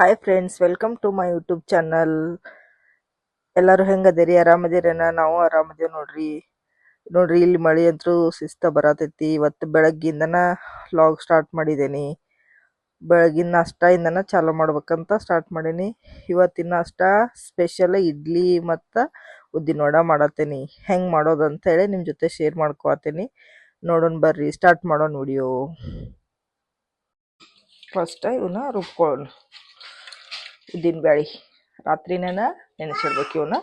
Hi friends welcome to my YouTube channel ಎಲ್ಲರೂ ಹೆಂಗದಿರಿ? ಆರಾಮದಿರೇನ? ನಾವು ಆರಾಮದೇವ್ ನೋಡ್ರಿ. ನೋಡ್ರಿ, ಇಲ್ಲಿ ಮಳಿ ಅಂತೂ ಶಿಸ್ತ ಬರತೈತಿ. ಇವತ್ತು ಬೆಳಗ್ಗಿಂದನ ಲಾಗ್ ಸ್ಟಾರ್ಟ್ ಮಾಡಿದ್ದೀನಿ ಬೆಳಗಿನ ಅಷ್ಟ ಇಂದನ ಚಾಲು ಮಾಡ್ಬೇಕಂತ ಸ್ಟಾರ್ಟ್ ಮಾಡೀನಿ. ಇವತ್ತಿನ ಅಷ್ಟ ಸ್ಪೆಷಲ್ ಇಡ್ಲಿ ಮತ್ತು ಉದ್ದಿನ ವಡ ಮಾಡತ್ತೇನಿ. ಹೆಂಗ್ ಮಾಡೋದು ಅಂತ ಹೇಳಿ ನಿಮ್ಮ ಜೊತೆ ಶೇರ್ ಮಾಡ್ಕೊತೀನಿ ನೋಡೋಣ ಬರ್ರಿ ಸ್ಟಾರ್ಟ್ ಮಾಡೋಣ ವಿಡಿಯೋ ಫಸ್ಟ್ ಇವನ್ನ ರುಬ್ಕೊಳ್ಳೋಣ ಉದ್ದಿನ ಬ್ಯಾಳಿ. ರಾತ್ರಿನೇ ನೆನೆಸಿಡ್ಬೇಕು ಇವನ್ನ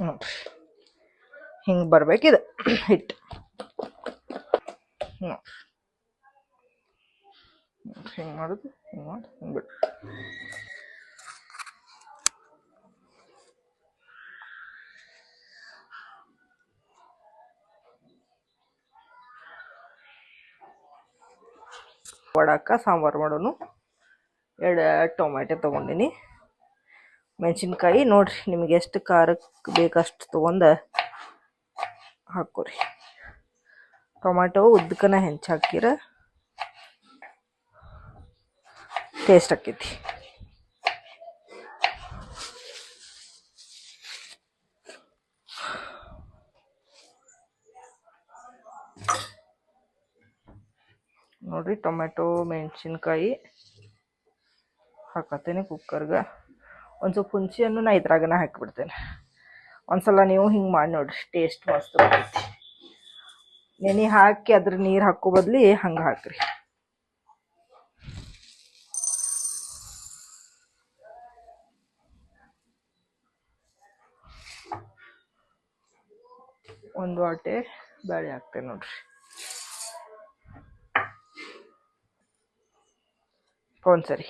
ನೋಡ್ರಿ ಹಿಂಗೆ ಬರ್ಬೇಕಿದು. ಹಿಟ್ಟು ನೋಡ್ರಿ ಹಿಂಗೆ ಮಾಡೋದು, ಹಿಂಗೆ ಮಾಡಿ, ಹಿಂಗೆ ಬಿಡು. ವಡಾಕ, ಸಾಂಬಾರು ಮಾಡೋನು. ಎರಡು ಟೊಮೆಟೊ ತೊಗೊಂಡಿನಿ. ಮೆಣಸಿನ್ಕಾಯಿ, ನೋಡ್ರಿ ನಿಮ್ಗೆ ಎಷ್ಟು ಖಾರಕ್ಕೆ ಬೇಕಷ್ಟು ತೊಗೊಂಡು ಹಾಕೋರಿ ಟೊಮ್ಯಾಟೊ ಉದ್ದಕ್ಕನ ಹೆಂಚಾಕಿರ ಟೇಸ್ಟ್ ಆಕೈತಿ. ನೋಡ್ರಿ ಟೊಮೆಟೊ ಮೆಣಸಿನ್ಕಾಯಿ ಹಾಕತ್ತೇನೆ ಕುಕ್ಕರ್ಗೆ ಒಂದು ಸ್ವಲ್ಪ ಹುಣಸೆಹಣ್ಣು ನಾ ಇದ್ರಾಗನ ಹಾಕಿಬಿಡ್ತೇನೆ ಒಂದ್ಸಲ ನೀವು ಹಿಂಗೆ ಮಾಡಿ ನೋಡ್ರಿ ಟೇಸ್ಟ್ ಮಸ್ತ್ ಬರ್ತೈತಿ. ನೆನೆ ಹಾಕಿ ಅದ್ರ ನೀರು ಹಾಕೋ ಬದ್ಲಿ ಹಂಗೆ ಹಾಕ್ರಿ. ಒಂದು ವಾಟೆ ಬೇಳೆ ಹಾಕ್ತೇನೆ ನೋಡ್ರಿ. ಒಂದ್ಸರಿ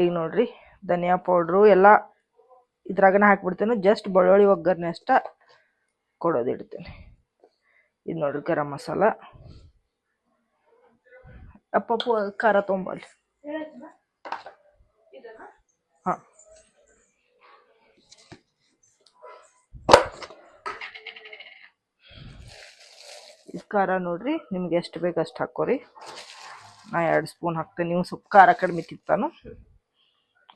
ಈಗ ನೋಡ್ರಿ, ಧನಿಯಾ ಪೌಡ್ರು ಎಲ್ಲ ಇದ್ರಾಗನ ಹಾಕ್ಬಿಡ್ತೇನೆ. ಜಸ್ಟ್ ಬೆಳ್ಳುಳ್ಳಿ ಒಗ್ಗರಣೆ ಅಷ್ಟ ಕೊಡೋದು ಇಡ್ತೇನೆ. ಇದು ನೋಡ್ರಿ ಗರಂ ಮಸಾಲ. ಅಪ್ಪಪ್ಪು ಖಾರ ತೊಂಬಲ್ಲಿ ಹಾಂ. ಇದು ಖಾರ ನೋಡ್ರಿ, ನಿಮ್ಗೆ ಎಷ್ಟು ಬೇಕು ಅಷ್ಟು ಹಾಕೋರಿ ನಾ ಎರಡು ಸ್ಪೂನ್ ಹಾಕ್ತೇನೆ. ನೀವು ಸ್ವಲ್ಪ ಖಾರ ಕಡಿಮೆ ತಿಂತಾನು.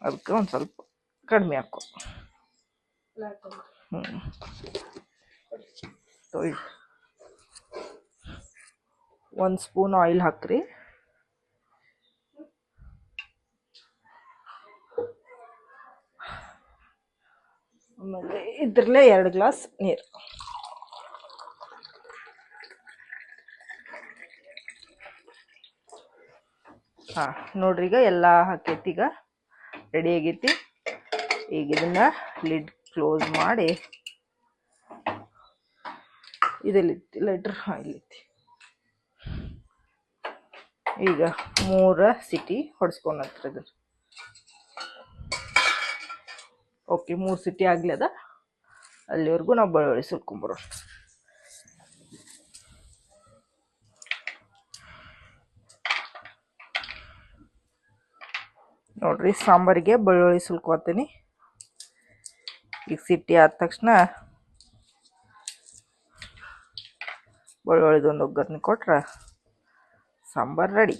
ಅದಕ್ಕೆ ಒಂದು ಸ್ವಲ್ಪ ಕಡಿಮೆ ಹಾಕೋ. ಒಂದು ಸ್ಪೂನ್ ಆಯಿಲ್ ಹಾಕ್ರಿ. ಆಮೇಲೆ ಇದ್ರಲ್ಲೇ ಎರಡು ಗ್ಲಾಸ್ ನೀರು. ಹಾಂ, ನೋಡ್ರಿ ಈಗ ಎಲ್ಲ ಹಾಕೈತಿ ಈಗ. ರೆಡಿ ಆಗೈತಿ. ಈಗ ಇದನ್ನ ಲಿಡ್ ಕ್ಲೋಸ್ ಮಾಡಿ ಇದೆಲ್ಲಿತ್ತು ಲೆಟ್ರ್ ಇಲ್ಲಿತ್ತು ಈಗ ಮೂರ ಸಿಟಿ ಹೊಡ್ಸ್ಕೊಂಡ್ರ ಇದ್ರ ಓಕೆ ಮೂರು ಸಿಟಿ ಆಗಲಿ ಅದ. ಅಲ್ಲಿವರೆಗೂ ನಾವು ಬೆಳ್ಳುಳ್ಳಿ ಸುಲ್ಕೊಂಬರೋಣ. ನೋಡ್ರಿ, ಸಾಂಬಾರಿಗೆ ಬೆಳ್ಳುಳ್ಳಿ ಸುಲ್ಕೋತೀನಿ. ಸಿಟ್ಟಿ ಆದ ತಕ್ಷಣ ಬೆಳ್ಳುಳ್ಳಿದೊಂದು ಒಗ್ಗರಣೆ ಕೊಟ್ರೆ ಸಾಂಬಾರು ರೆಡಿ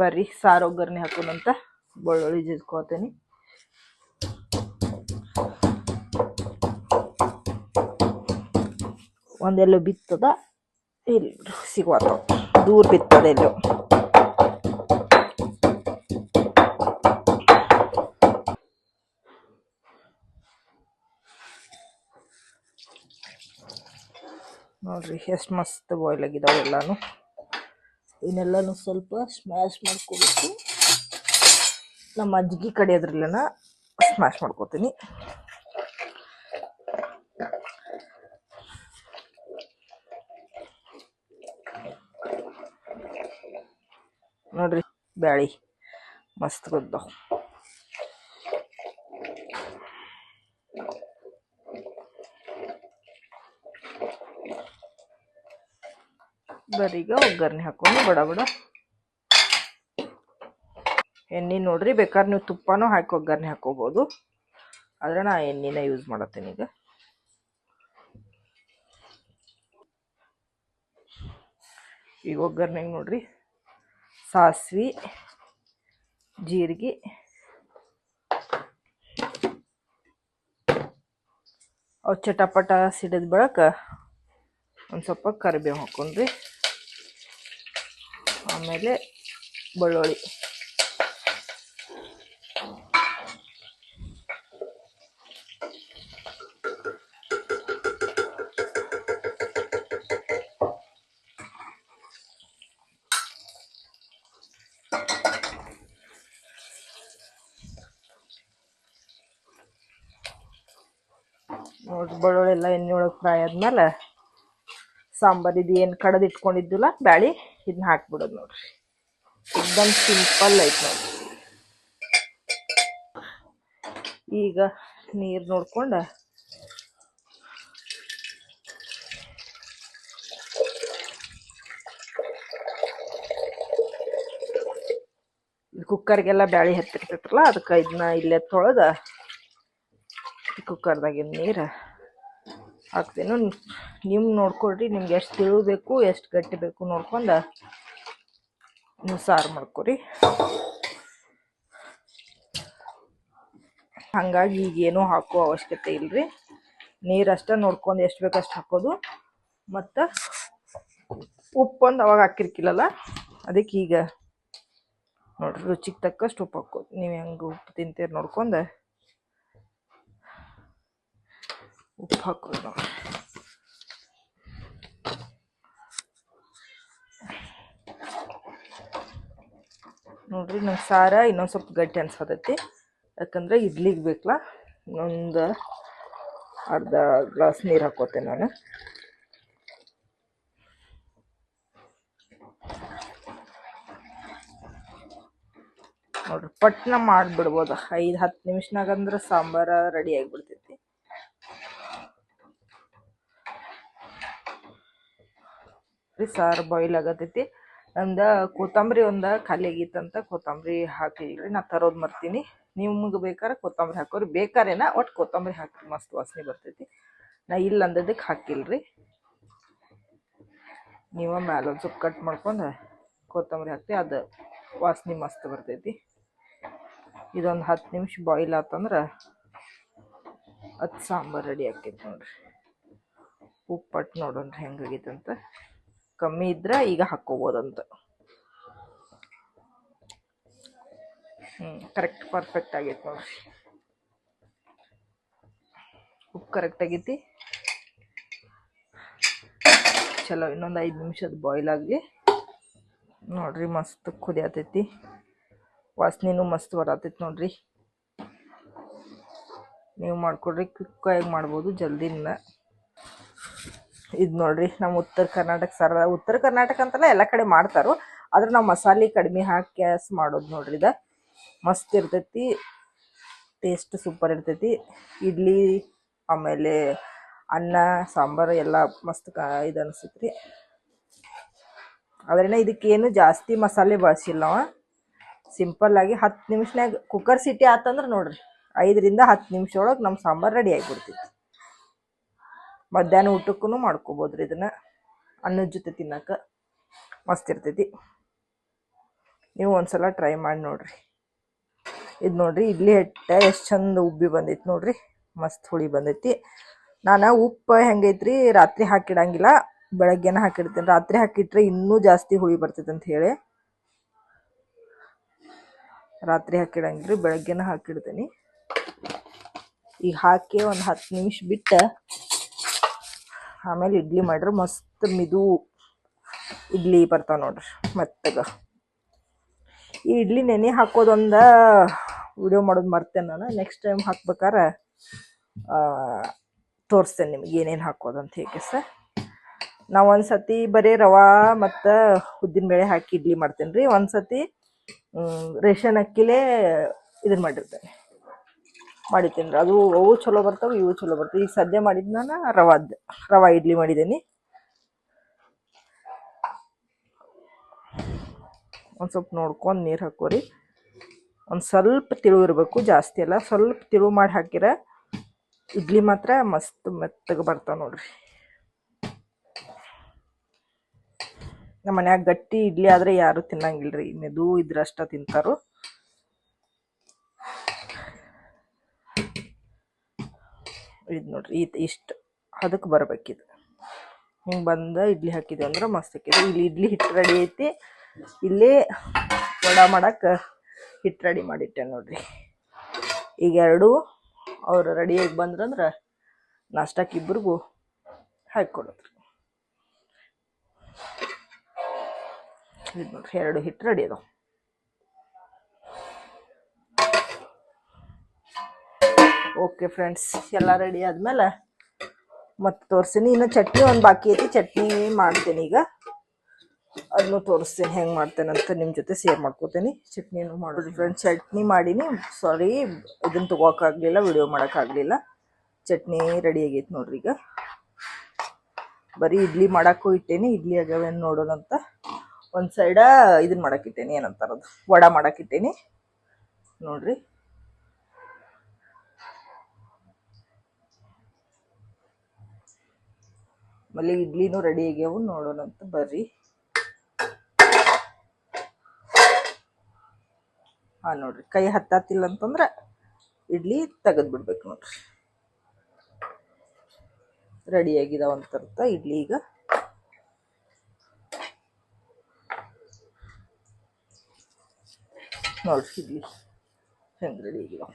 ಬರ್ರಿ, ಸಾರು ಒಗ್ಗರಣೆ ಹಾಕೋಣಂತ ಬೆಳ್ಳುಳ್ಳಿ ಜಜ್ಕೋತೀನಿ ಒಂದೆಲ್ಲೋ ಬಿತ್ತದ ಇಲ್ಲಿ ಸಿಗುವತ್ತ. ದೂರ ಬಿತ್ತದ ಎಲ್ಲೋ ನೋಡ್ರಿ, ಎಷ್ಟು ಮಸ್ತ್ ಬಾಯ್ಲ್ ಆಗಿದಾವೆ ಎಲ್ಲಾನು. ಇವನ್ನೆಲ್ಲನೂ ಸ್ವಲ್ಪ ಸ್ಮ್ಯಾಶ್ ಮಾಡ್ಕೋಬೇಕು. ನಮ್ಮ ಅಜ್ಜಿಗೆ ಕಡೆ ಸ್ಮ್ಯಾಶ್ ಮಾಡ್ಕೋತೀನಿ. ನೋಡ್ರಿ ಬ್ಯಾಳಿ ಮಸ್ತ್ ಗೊತ್ತಾವ ಬರೀಗ ಒಗ್ಗರಣೆ ಹಾಕೊಂಡು ಬಡ ಬಡ. ಎಣ್ಣೆ ನೋಡ್ರಿ, ಬೇಕಾದ್ರೆ ನೀವು ತುಪ್ಪನೂ ಹಾಕಿ ಒಗ್ಗರಣೆ ಹಾಕೋಬೋದು. ಆದರೆ ನಾ ಎಣ್ಣೆನ ಯೂಸ್ ಮಾಡತ್ತೇನೆ ಈಗ. ಈಗ ಒಗ್ಗರಣೆಗೆ ನೋಡ್ರಿ, ಸಾಸ್ವಿ, ಜೀರಿಗೆ. ಅವು ಚಟಪಟ ಸಿಡಿದ ಬಳಕ ಒಂದು ಸ್ವಲ್ಪ ಕರಿಬೇವು ಹಾಕೊಂಡ್ರಿ. ಆಮೇಲೆ ಬೆಳ್ಳುಳ್ಳಿ. ನೋಡ್ರಿ, ಬೆಳ್ಳುಳ್ಳಿ ಎಲ್ಲ ಎಣ್ಣೆ ಒಳಗೆ ಫ್ರೈ ಆದ್ಮೇಲೆ ಸಾಂಬಾರ್ ಇದು ಏನು ಕಡದ್ ಇಟ್ಕೊಂಡಿದ್ದಿಲ್ಲ, ಬ್ಯಾಳಿ. ಇದನ್ನ ಹಾಕ್ಬಿಡೋದು ನೋಡ್ರಿ. ಎಕ್ದಮ್ ಸಿಂಪಲ್ ಐತೆ ನೋಡ್ರಿ. ಈಗ ನೀರು ನೋಡ್ಕೊಂಡು ಕುಕ್ಕರ್ಗೆಲ್ಲ ಬ್ಯಾಳಿ ಹತ್ತಿರ್ತೈತಲ್ಲ, ಅದಕ್ಕೆ ಇದನ್ನ ಇಲ್ಲೇ ತೊಳೆದ ಕುಕ್ಕರ್ದಾಗಿನ ನೀರು ಹಾಕ್ತೀನಿ. ನೀವು ನೋಡ್ಕೊಳ್ರಿ, ನಿಮ್ಗೆ ಎಷ್ಟು ತಿಳು ಬೇಕು ಎಷ್ಟು ಗಟ್ಟಿ ಬೇಕು ನೋಡ್ಕೊಂಡು ನೀವು ಸಾರು ಮಾಡ್ಕೊರಿ. ಹಂಗಾಗಿ ಈಗೇನೂ ಹಾಕೋ ಅವಶ್ಯಕತೆ ಇಲ್ಲರಿ ನೀರು ಅಷ್ಟೇ ನೋಡ್ಕೊಂಡು ಎಷ್ಟು ಬೇಕು ಅಷ್ಟು ಹಾಕೋದು. ಮತ್ತು ಉಪ್ಪೊಂದು ಅವಾಗ ಹಾಕಿರ್ಕಿಲ್ಲಲ್ಲ, ಅದಕ್ಕೆ ಈಗ ನೋಡ್ರಿ ರುಚಿಗೆ ತಕ್ಕಷ್ಟು ಉಪ್ಪು ಹಾಕೋದು. ನೀವು ಹೆಂಗೆ ಉಪ್ಪು ತಿಂತೀರಿ ನೋಡ್ಕೊಂಡು ಉಪ್ಪು ಹಾಕೋದು ನೋಡ್ರಿ. ನೋಡ್ರಿ ನಂಗೆ ಸಾರ ಇನ್ನೊಂದು ಸ್ವಲ್ಪ ಗಟ್ಟಿ ಅನ್ಸತೈತಿ. ಯಾಕಂದ್ರೆ ಇಡ್ಲಿಗೆ ಬೇಕಲ್ಲ ಇನ್ನೊಂದು ಅರ್ಧ ಗ್ಲಾಸ್ ನೀರು ಹಾಕೋತೆ ನಾನು. ನೋಡ್ರಿ, ಪಟ್ನ ಮಾಡಿಬಿಡ್ಬೋದು? ಐದು, ಹತ್ತು ನಿಮಿಷನಾಗ ಅಂದ್ರೆ ಸಾಂಬಾರ ರೆಡಿ ಆಗಿಬಿಡ್ತೈತಿ. ಸಾರು ಬಾಯ್ಲ್ ಆಗತೈತಿ. ನಮ್ದು ಕೊತ್ತಂಬರಿ ಒಂದು ಖಾಲಿ ಆಗಿತ್ತಂತ ಕೊತ್ತಂಬರಿ ಹಾಕಲಿಲ್ಲ ನಾ ತರೋದು ಮರ್ತೀನಿ. ನಿಮ್ಗೆ ಬೇಕಾದ್ರೆ ಕೊತ್ತಂಬರಿ ಹಾಕೋರಿ. ಬೇಕಾರೇನ ಒಟ್ಟು ಕೊತ್ತಂಬರಿ ಹಾಕಿ ಮಸ್ತ್ ವಾಸನೆ ಬರ್ತೈತಿ. ನಾ ಇಲ್ಲ ಅಂದದಕ್ಕೆ ಹಾಕಿಲ್ರಿ. ನೀವು ಮ್ಯಾಲೊಂದು ಸ್ವಲ್ಪ ಕಟ್ ಮಾಡ್ಕೊಂಡು ಕೊತ್ತಂಬರಿ ಹಾಕ್ತಿ ಅದು ವಾಸನೆ ಮಸ್ತ್ ಬರ್ತೈತಿ. ಇದೊಂದು ಹತ್ತು ನಿಮಿಷ ಬಾಯ್ಲ್ ಆತಂದ್ರೆ ಅದು ಸಾಂಬಾರು ರೆಡಿ ಆಕೈತಿ ನೋಡ್ರಿ. ಉಪ್ಪಟ್ಟು ನೋಡೋಣ ಹೆಂಗಾಗೈತೆ ಅಂತ ಕಮ್ಮಿ ಇದ್ರೆ ಈಗ ಹಾಕ್ಕೋಬೋದಂತ. ಹ್ಞೂ ಕರೆಕ್ಟ್ ಪರ್ಫೆಕ್ಟ್ ಆಗೈತೆ ನೋಡ್ರಿ. ಉಪ್ಪು ಕರೆಕ್ಟ್ ಆಗೈತಿ. ಚಲೋ, ಇನ್ನೊಂದು ಐದು ನಿಮಿಷದ ಬಾಯ್ಲ್ ಆಗಲಿ. ನೋಡ್ರಿ, ಮಸ್ತ್ ಕುದಿಯತೈತಿ. ವಾಸನೆನೂ ಮಸ್ತ್ ಬರತೈತಿ ನೋಡ್ರಿ. ನೀವು ಮಾಡ್ಕೊಡ್ರಿ ಕ್ವಿಕ್ಕಾಗಿ ಮಾಡ್ಬೋದು, ಜಲ್ದಿನ. ಇದು ನೋಡ್ರಿ ನಮ್ಮ ಉತ್ತರ ಕರ್ನಾಟಕ ಸರ, ಉತ್ತರ ಕರ್ನಾಟಕ ಅಂತಲ್ಲ ಎಲ್ಲ ಕಡೆ ಮಾಡ್ತಾರೋ, ಆದ್ರೆ ನಾವು ಮಸಾಲೆ ಕಡಿಮೆ ಹಾಕಿ ಕ್ಯಾಸ್ ಮಾಡೋದು ನೋಡ್ರಿ ಇದು. ಮಸ್ತ್ ಇರ್ತೈತಿ ಟೇಸ್ಟ್ ಸೂಪರ್ ಇರ್ತೈತಿ. ಇಡ್ಲಿ, ಆಮೇಲೆ ಅನ್ನ, ಸಾಂಬಾರು ಎಲ್ಲ ಮಸ್ತ್ ಕ ಇದು ಅನಿಸ್ತೈತಿ ಇದಕ್ಕೆ ಇದಕ್ಕೇನು ಜಾಸ್ತಿ ಮಸಾಲೆ ಬಳಸಿಲ್ಲ ನಾವು ಸಿಂಪಲ್ ಆಗಿ ಹತ್ತು ನಿಮಿಷನಾಗ ಕುಕ್ಕರ್ ಸಿಟಿ ಆತಂದ್ರೆ ನೋಡ್ರಿ, ಐದರಿಂದ ಹತ್ತು ನಿಮಿಷ ಒಳಗೆ ನಮ್ಮ ಸಾಂಬಾರು ರೆಡಿ ಆಗಿಬಿಡ್ತೈತಿ. ಮಧ್ಯಾಹ್ನ ಊಟಕ್ಕೂ ಮಾಡ್ಕೋಬೋದ್ರಿ ಇದನ್ನು. ಅನ್ನದ ಜೊತೆ ತಿನ್ನಕ್ಕೆ ಮಸ್ತ್ ಇರ್ತೈತಿ. ನೀವು ಒಂದ್ಸಲ ಟ್ರೈ ಮಾಡಿ ನೋಡ್ರಿ. ಇದು ನೋಡ್ರಿ ಇಡ್ಲಿ ಹಿಟ್ಟೆ ಎಷ್ಟು ಚಂದ ಉಬ್ಬಿ ಬಂದೈತಿ ನೋಡ್ರಿ. ಮಸ್ತ್ ಹುಳಿ ಬಂದೈತಿ. ನಾನು ಉಪ್ಪು ಹೆಂಗೈತ್ರಿ, ರಾತ್ರಿ ಹಾಕಿಡಂಗಿಲ್ಲ. ಬೆಳಗ್ಗೆನ ಹಾಕಿಡ್ತೀನಿ. ರಾತ್ರಿ ಹಾಕಿಟ್ರೆ ಇನ್ನೂ ಜಾಸ್ತಿ ಹುಳಿ ಬರ್ತೈತೆ ಅಂತ ಹೇಳಿ. ರಾತ್ರಿ ಹಾಕಿಡಂಗಿಲ್ರಿ ಬೆಳಗ್ಗೆನ ಹಾಕಿಡ್ತೀನಿ. ಈಗ ಹಾಕಿ ಒಂದು ಹತ್ತು ನಿಮಿಷ ಬಿಟ್ಟು ಆಮೇಲೆ ಇಡ್ಲಿ ಮಾಡ್ರೆ ಮಸ್ತ್ ಮಿದು ಇಡ್ಲಿ ಬರ್ತಾವ ನೋಡ್ರಿ, ಮತ್ತಗ. ಈ ಇಡ್ಲಿ ನೆನೆ ಹಾಕೋದೊಂದ ವಿಡಿಯೋ ಮಾಡೋದು ಮರ್ತೇನೆ ನಾನು ನೆಕ್ಸ್ಟ್ ಟೈಮ್ ಹಾಕ್ಬೇಕಾರೆ ತೋರಿಸ್ತೇನೆ ನಿಮ್ಗೆ ಏನೇನು ಹಾಕೋದು ಅಂತ ಹೇಗೆ ಸರ್ ನಾವು ಒಂದು ಸತಿ ಬರೀ ರವಾ ಮತ್ತು ಉದ್ದಿನಬೇಳೆ ಹಾಕಿ ಇಡ್ಲಿ ಮಾಡ್ತೇನೆ ರೀ ಒಂದು ಸತಿ ರೇಷನ್ ಅಕ್ಕಿಲೇ ಇದನ್ನ ಮಾಡಿರ್ತೇನೆ. ಮಾಡಿರ್ತೇನೆ ರೀ ಅದು ಅವು ಚಲೋ ಬರ್ತಾವೆ, ಇವು ಚಲೋ ಬರ್ತವೆ. ಈಗ ಸದ್ಯ ಮಾಡಿದ ನಾನು ರವಾದ, ರವಾ ಇಡ್ಲಿ ಮಾಡಿದ್ದೀನಿ ಒಂದು ಸ್ವಲ್ಪ ನೋಡ್ಕೊಂಡು ನೀರು ಹಾಕೋರಿ. ಒಂದು ಸ್ವಲ್ಪ ತಿಳು ಇರಬೇಕು ಜಾಸ್ತಿ ಅಲ್ಲ. ಸ್ವಲ್ಪ ತಿಳು ಮಾಡಿ ಹಾಕಿರ ಇಡ್ಲಿ ಮಾತ್ರ ಮಸ್ತ್ ಮೆತ್ತಗೆ ಬರ್ತಾವೆ ನೋಡ್ರಿ. ನಮ್ಮ ಮನ್ಯಾಗ ಗಟ್ಟಿ ಇಡ್ಲಿ ಆದ್ರೆ ಯಾರು ರೀ ಮೆದು ಇದ್ರಷ್ಟ ತಿಂತಾರು. ಇದು ನೋಡ್ರಿ, ಇದು ಇಷ್ಟು ಅದಕ್ಕೆ ಬರ್ಬೇಕಿದು. ಹಿಂಗೆ ಬಂದ ಇಡ್ಲಿ ಹಾಕಿದ್ವಿ ಅಂದ್ರೆ ಮಸ್ತ್ ಹಾಕಿದ್ವಿ ಇಲ್ಲಿ ಇಡ್ಲಿ ಹಿಟ್ಟು ರೆಡಿ ಐತಿ. ಇಲ್ಲೇ ವಡ ಮಾಡಕ್ಕೆ ಹಿಟ್ಟು ರೆಡಿ ಮಾಡಿಟ್ಟೆ ನೋಡ್ರಿ. ಈಗ ಎರಡೂ ಅವ್ರು ರೆಡಿಯಾಗಿ ಬಂದ್ರಂದ್ರೆ ನಾಷ್ಟಕ್ಕೆ ಇಬ್ಬರಿಗೂ ಹಾಕ್ಕೊಡೋದ್ರಿ ಇದು ನೋಡ್ರಿ, ಎರಡು ಹಿಟ್ಟು ರೆಡಿ ಅದಾವ. ಓಕೆ ಫ್ರೆಂಡ್ಸ್ ಎಲ್ಲ ರೆಡಿ ಆದ್ಮೇಲೆ ಮತ್ತೆ ತೋರಿಸ್ತೀನಿ. ಇನ್ನು ಚಟ್ನಿ ಒಂದು ಬಾಕಿ ಐತಿ. ಚಟ್ನಿ ಮಾಡ್ತೀನಿ ಈಗ. ಅದನ್ನು ತೋರಿಸ್ತೀನಿ. ಹೆಂಗೆ ಮಾಡ್ತೇನೆ ಅಂತ ನಿಮ್ಮ ಜೊತೆ ಶೇರ್ ಮಾಡ್ಕೋತೀನಿ. ಚಟ್ನಿನೂ ಮಾಡೋದು. ಫ್ರೆಂಡ್ಸ್ ಚಟ್ನಿ ಮಾಡೀನಿ. ಸಾರಿ ಇದನ್ನು ತೊಗೋಕ್ಕಾಗಲಿಲ್ಲ ವಿಡಿಯೋ ಮಾಡೋಕ್ಕಾಗಲಿಲ್ಲ. ಚಟ್ನಿ ರೆಡಿ ಆಗೈತೆ ನೋಡ್ರಿ ಈಗ. ಬರೀ ಇಡ್ಲಿ ಮಾಡೋಕ್ಕೂ ಇಟ್ಟೇನಿ. ಇಡ್ಲಿ ಆಗ್ಯಾವೇನು ನೋಡೋಣ ಅಂತ. ಒಂದು ಸೈಡ ಇದನ್ನ ಮಾಡಕ್ಕಿಟ್ಟೇನಿ ಏನಂತಾರದು? ವಡ ಮಾಡಕ್ಕಿಟ್ಟೇನಿ ನೋಡ್ರಿ. ಆಮೇಲೆ ಇಡ್ಲಿನೂ ರೆಡಿ ಆಗ್ಯಾವು, ನೋಡೋಣ ಅಂತ ಬರ್ರಿ. ಹಾಂ, ನೋಡ್ರಿ, ಕೈ ಹತ್ತಾತಿಲ್ಲ ಅಂತಂದ್ರೆ ಇಡ್ಲಿ ತೆಗೆದು ಬಿಡ್ಬೇಕು ನೋಡ್ರಿ. ರೆಡಿ ಅಂತ ಇಡ್ಲಿ ಈಗ. ನೋಡ್ರಿ, ಇಡ್ಲಿ ಹೆಂಗೆ ರೆಡಿ ಆಗಿದಾವ.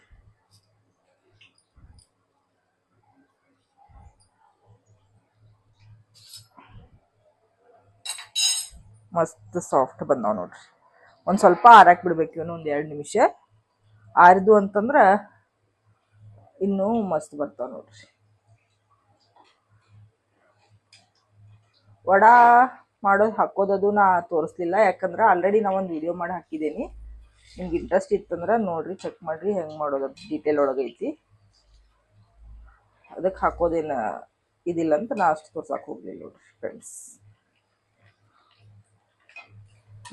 ಮಸ್ತ್ ಸಾಫ್ಟ್ ಬಂದಾವ ನೋಡ್ರಿ. ಒಂದು ಸ್ವಲ್ಪ ಆರಾಕ್ ಬಿಡ್ಬೇಕು ಇವನು ಒಂದು ಎರಡು ನಿಮಿಷ. ಆರಿದು ಅಂತಂದ್ರೆ ಇನ್ನೂ ಮಸ್ತ್ ಬರ್ತಾವ ನೋಡ್ರಿ. ವಡಾ ಮಾಡೋದು ಹಾಕೋದದು ನಾ ತೋರಿಸ್ಲಿಲ್ಲ, ಯಾಕಂದ್ರೆ ಆಲ್ರೆಡಿ ನಾ ಒಂದು ವಿಡಿಯೋ ಮಾಡಿ ಹಾಕಿದ್ದೀನಿ ನಿಮ್ಗೆ ಇಂಟ್ರೆಸ್ಟ್ ಇತ್ತಂದ್ರೆ ನೋಡ್ರಿ ಚೆಕ್ ಮಾಡ್ರಿ, ಹೆಂಗೆ ಮಾಡೋದು ಡೀಟೇಲ್ ಒಳಗೈತಿ ಅದಕ್ಕೆ ಹಾಕೋದೇನು ಇದಿಲ್ಲ ಅಂತ ನಾ ಅಷ್ಟು ತೋರ್ಸಕ್ಕೆ ಹೋಗ್ಲಿಲ್ಲ ನೋಡ್ರಿ ಫ್ರೆಂಡ್ಸ್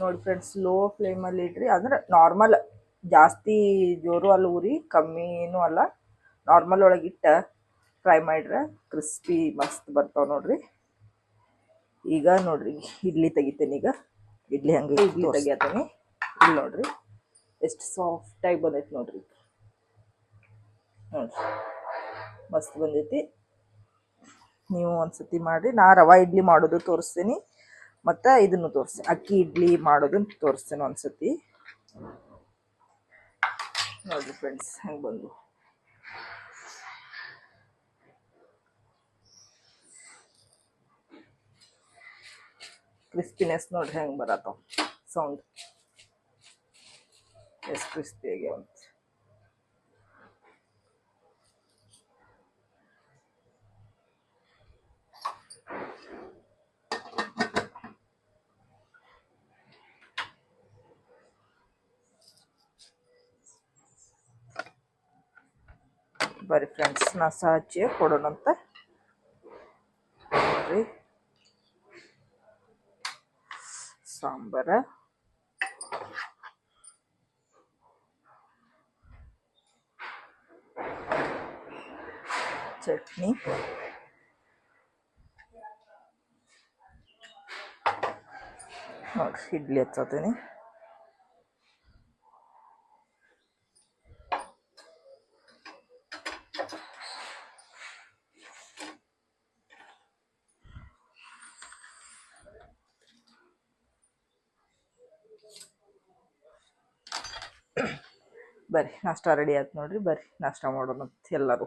ನೋಡಿ ಫ್ರೆಂಡ್ಸ್ ಲೋ ಫ್ಲೇಮಲ್ಲಿ ಇಡ್ರಿ. ಅಂದ್ರೆ ನಾರ್ಮಲ್ ಜಾಸ್ತಿ ಜೋರು ಅಲ್ಲ ಉರಿ ಕಮ್ಮಿನೂ ಅಲ್ಲ. ನಾರ್ಮಲ್ ಒಳಗೆ ಒಳಗಿಟ್ಟ ಫ್ರೈ ಮಾಡ್ರೆ ಕ್ರಿಸ್ಪಿ ಮಸ್ತ್ ಬರ್ತಾವೆ ನೋಡ್ರಿ. ಈಗ ನೋಡ್ರಿ ಇಡ್ಲಿ ತೆಗಿತೇನೆ ಈಗ. ಇಡ್ಲಿ ಹಂಗೆ ಇಡ್ಲಿ ತೆಗಿಯತೀನಿ. ಇಲ್ಲಿ ನೋಡ್ರಿ ಎಷ್ಟು ಸಾಫ್ಟಾಗಿ ಬಂದೈತಿ ನೋಡ್ರಿ ನೋಡ್ರಿ ಮಸ್ತ್ ಬಂದೈತಿ. ನೀವು ಒಂದ್ಸತಿ ಮಾಡಿ ನಾ ರವಾ ಇಡ್ಲಿ ಮಾಡೋದು ತೋರಿಸ್ತೀನಿ. ಮತ್ತು ಇದನ್ನು ತೋರಿಸ್ತೀನಿ. ಅಕ್ಕಿ, ಇಡ್ಲಿ ಮಾಡೋದನ್ನು ತೋರಿಸ್ತೇನೆ ಒಂದ್ಸತಿ. ನೋಡಿ ಫ್ರೆಂಡ್ಸ್ ಹೆಂಗೆ ಬಂದು. ಕ್ರಿಸ್ಪಿನೆಸ್ ನೋಡ್ರಿ ಹೆಂಗೆ ಬರತ್ತವ ಸೌಂಡ್ ಎಷ್ಟು ಕ್ರಿಸ್ಪಿ ಆಗ್ಯಾವ ಅಂತ ಬರ್ರಿ ಫ್ರೆಂಡ್ಸ್ ನಾ ಹಚ್ಚಿ ಕೊಡೋಣಂತ. ಬರ್ರಿ ಸಾಂಬಾರ. ಚಟ್ನಿ. ನೋಡ್ರಿ ಇಡ್ಲಿ ಹಚ್ಚತೀನಿ. ಬರ್ರಿ ನಾಷ್ಟ ರೆಡಿ ಆಯ್ತು ನೋಡ್ರಿ ಬರ್ರಿ ನಾಷ್ಟ ಮಾಡೋಣ ಎಲ್ಲರೂ.